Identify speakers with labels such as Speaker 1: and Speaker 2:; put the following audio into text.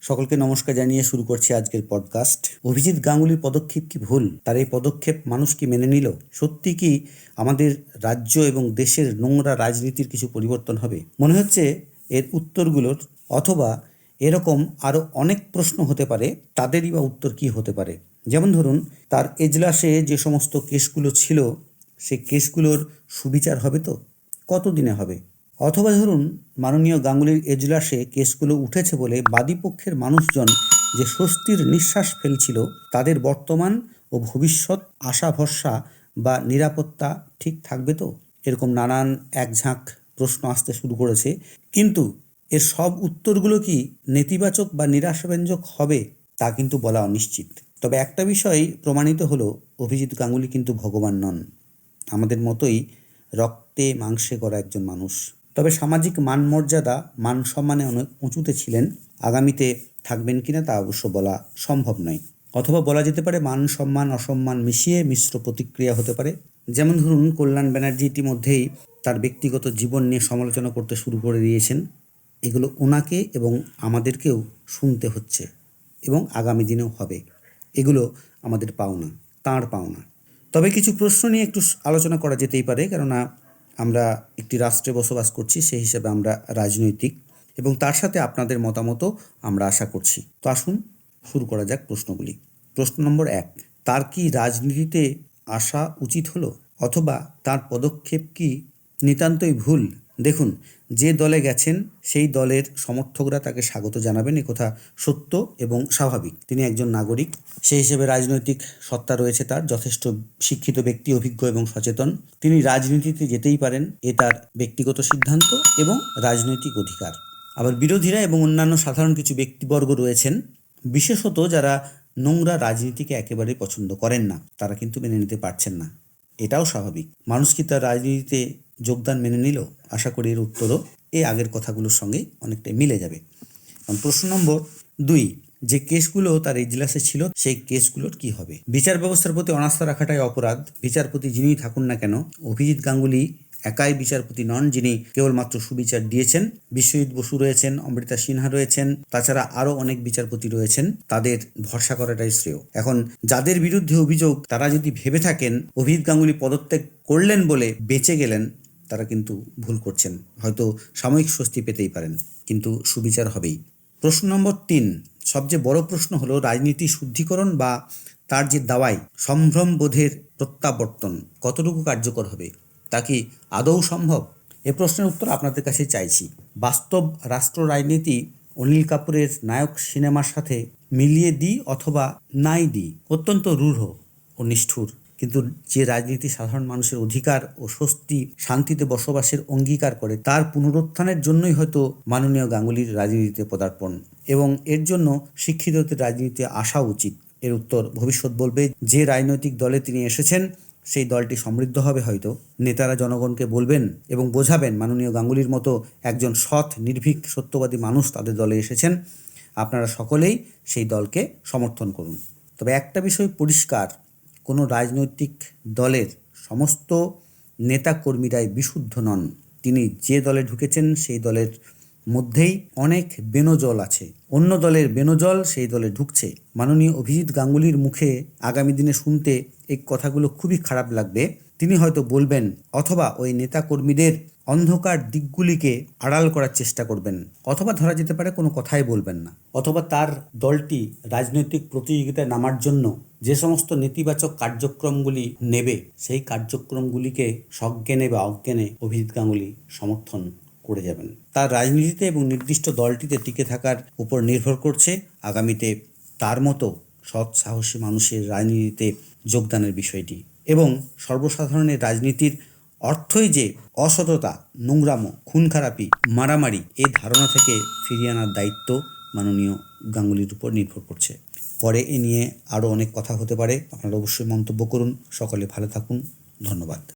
Speaker 1: সকলকে নমস্কার জানিয়ে শুরু করছি আজকের পডকাস্ট অভিজিৎ গাঙ্গুলির পদক্ষেপ কি ভুল? তার এই পদক্ষেপ মানুষ কি মেনে নিল? সত্যি কি আমাদের রাজ্য এবং দেশের নোংরা রাজনীতির কিছু পরিবর্তন হবে? মনে হচ্ছে এর উত্তরগুলোর অথবা এরকম আরও অনেক প্রশ্ন হতে পারে, তাদেরই বা উত্তর কি হতে পারে? যেমন ধরুন, তার এজলাসে যে সমস্ত কেসগুলো ছিল সে কেসগুলোর সুবিচার হবে তো? কতদিনে হবে? অথবা ধরুন, মাননীয় গাঙ্গুলির এজলাসে কেসগুলো উঠেছে বলে বাদীপক্ষের মানুষজন যে স্বস্তির নিঃশ্বাস ফেলছিল, তাদের বর্তমান ও ভবিষ্যৎ আশা ভরসা বা নিরাপত্তা ঠিক থাকবে তো? এরকম নানান একঝাঁক প্রশ্ন আসতে শুরু করেছে। কিন্তু এর সব উত্তরগুলো কি নেতিবাচক বা নিরাশাব্যঞ্জক হবে তা কিন্তু বলা অনিশ্চিত। তবে একটা বিষয় প্রমাণিত হলো, অভিজিৎ গাঙ্গুলি কিন্তু ভগবান নন। আমাদের মতোই রক্তে মাংসে করা একজন মানুষ। তবে সামাজিক মান মর্যাদা মান সম্মানে অনেক উঁচুতে ছিলেন, আগামীতে থাকবেন কিনা তা অবশ্য বলা সম্ভব নয়। অথবা বলা যেতে পারে মান সম্মান অসম্মান মিশিয়ে মিশ্র প্রতিক্রিয়া হতে পারে। যেমন ধরুন, কল্যাণ ব্যানার্জি ইতিমধ্যেই তার ব্যক্তিগত জীবন নিয়ে সমালোচনা করতে শুরু করে দিয়েছেন। এগুলো ওনাকে এবং আমাদেরকেও শুনতে হচ্ছে এবং আগামী দিনেও হবে। এগুলো আমাদের পাওনা, তাঁর পাওনা। তবে কিছু প্রশ্ন নিয়ে একটু আলোচনা করা যেতেই পারে, কেননা আমরা একটি রাষ্ট্রে বসবাস করছি, সেই হিসেবে আমরা রাজনৈতিক এবং তার সাথে আপনাদের মতামতও আমরা আশা করছি। তো আসুন শুরু করা যাক প্রশ্নগুলি। প্রশ্ন নম্বর এক, তার কি রাজনীতিতে আসা উচিত হলো? অথবা তার পদক্ষেপ কি নিতান্তই ভুল দেখুন, যে দলে গেছেন, সেই দলের সমর্থকরা তাকে স্বাগত জানাবেন কথা সত্য এবং স্বাভাবিক। তিনি একজন নাগরিক সেই হিসেবে রাজনৈতিক সত্তা রয়েছে তার, যথেষ্ট শিক্ষিত ব্যক্তি, অভিজ্ঞ এবং সচেতন। তিনি রাজনীতিতে যেতেই পারেন, এ তার ব্যক্তিগত সিদ্ধান্ত এবং রাজনৈতিক অধিকার। আবার বিরোধীরা এবং অন্যান্য সাধারণ কিছু ব্যক্তিবর্গ রয়েছেন, বিশেষত যারা নোংরা রাজনীতিকে একেবারেই পছন্দ করেন না, তারা কিন্তু মেনে নিতে পারছেন না। এটাও স্বাভাবিক। মানুষ কি তার রাজনীতিতে যোগদান মেনে নিল আশা করি এর উত্তরও এই আগের কথাগুলোর সঙ্গে অনেকটাই মিলে যাবে। প্রশ্ন নম্বর দুই, যে কেসগুলো তার এজলাসে ছিল সেই কেসগুলোর কি হবে? বিচার ব্যবস্থার প্রতি অনাস্থা রাখাটাই অপরাধ। বিচারপতি যিনিই থাকুন না কেন, অভিজিৎ গাঙ্গুলি একাই বিচারপতি নন যিনি কেবলমাত্র সুবিচার দিয়েছেন। বিশ্বজিৎ বসু রয়েছেন, অমৃতা সিনহা রয়েছেন, তাছাড়া আরও অনেক বিচারপতি রয়েছেন। তাদের ভরসা করাটাই শ্রেয়। এখন যাদের বিরুদ্ধে অভিযোগ, তারা যদি ভেবে থাকেন, অভিজিৎ গাঙ্গুলি পদত্যাগ করলেন বলে বেঁচে গেলেন তারা কিন্তু ভুল করছেন। হয়তো সাময়িক স্বস্তি পেতেই পারেন, কিন্তু সুবিচার হবেই। প্রশ্ন নম্বর তিন, সবচেয়ে বড় প্রশ্ন হলো রাজনীতি শুদ্ধিকরণ বা তার যে দাওয়াই, সম্ভ্রম বোধের প্রত্যাবর্তন কতটুকু কার্যকর হবে? তা কি আদৌ সম্ভব? এ প্রশ্নের উত্তর আপনাদের কাছে চাইছি। বাস্তব রাষ্ট্র রাজনীতি অনিল কাপুরের নায়ক সিনেমার সাথে মিলিয়ে দিই অথবা নাই দিই, অত্যন্ত রূঢ় ও নিষ্ঠুর। কিন্তু যে রাজনীতি সাধারণ মানুষের অধিকার ও স্বস্তি, শান্তিতে বসবাসের অঙ্গীকার করে, তার পুনরুত্থানের জন্যই হয়তো মাননীয় গাঙ্গুলির রাজনীতিতে পদার্পণ। এবং এর জন্য শিক্ষিতদের রাজনীতিতে আসা উচিত। এর উত্তর ভবিষ্যৎ বলবে, যে রাজনৈতিক দলে তিনি এসেছেন, সেই দলটি সমৃদ্ধ হবে হয়তো। নেতারা জনগণকে বলবেন এবং বোঝাবেন, মাননীয় গাঙ্গুলির মতো একজন সৎ, নির্ভীক, সত্যবাদী মানুষ তাদের দলে এসেছেন। আপনারা সকলেই সেই দলকে সমর্থন করুন। তবে একটা বিষয় পরিষ্কার কোনো রাজনৈতিক দলের সমস্ত নেতাকর্মীরাই বিশুদ্ধ নন। তিনি যে দলে ঢুকেছেন, সেই দলের মধ্যেই অনেক বেনজল আছে। অন্য দলের বেনজল সেই দলে ঢুকছে। মাননীয় অভিজিৎ গাঙ্গুলির মুখে আগামী দিনে শুনতে এই কথাগুলো খুবই খারাপ লাগবে। তিনি হয়তো বলবেন, অথবা ওই নেতাকর্মীদের অন্ধকার দিকগুলিকে আড়াল করার চেষ্টা করবেন, অথবা ধরা যেতে পারে কোনো কথাই বলবেন না, অথবা তার দলটি রাজনৈতিক প্রতিযোগিতায় নামার জন্য যে সমস্ত নেতিবাচক কার্যক্রমগুলি নেবে, সেই কার্যক্রমগুলিকে সজ্ঞানে বা অজ্ঞানে অভিজিৎ গাঙ্গুলি সমর্থন করে যাবেন। তার রাজনীতিতে এবং নির্দিষ্ট দলটিতে টিকে থাকার উপর নির্ভর করছে আগামীতে তার মতো সৎ সাহসী মানুষের রাজনীতিতে যোগদানের বিষয়টি। এবং সর্বসাধারণের রাজনীতির অর্থই যে অসততা, নোংরামো খুন খারাপি মারামারি, এ ধারণা থেকে ফিরিয়ে আনার দায়িত্ব মাননীয় গাঙ্গুলির উপর নির্ভর করছে। পরে এ নিয়ে আরও অনেক কথা হতে পারে। আপনারা অবশ্যই মন্তব্য করুন। সকলে ভালো থাকুন। ধন্যবাদ।